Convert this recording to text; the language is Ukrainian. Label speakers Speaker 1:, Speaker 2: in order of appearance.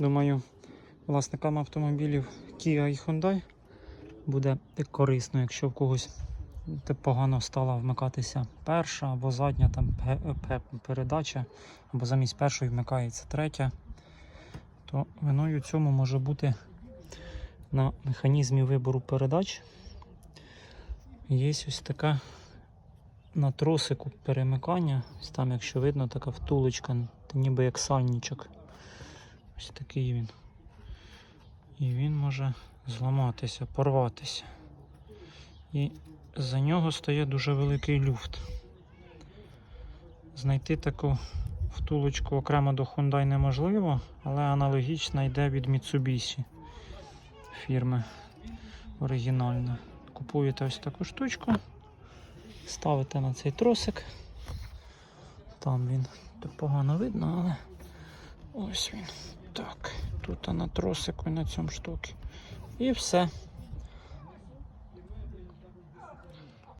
Speaker 1: Думаю, власникам автомобілів Kia і Hyundai буде корисно, якщо в когось погано стала вмикатися перша або задня там пе- пе- передача, або замість першої вмикається третя, то виною цьому може бути на механізмі вибору передач. Є ось така на тросику перемикання. Ось там, якщо видно, така втулочка, ніби як сальничок. Ось такий він. І він може зламатися, порватися. І за нього стає дуже великий люфт. Знайти таку втулочку окремо до Hyundai неможливо, але аналогічна йде від Mitsubishi фірми оригінальна. Купуєте ось таку штучку, ставите на цей тросик. Там він погано видно, але ось він. Так, тут на тросику на цьому штуці. І все.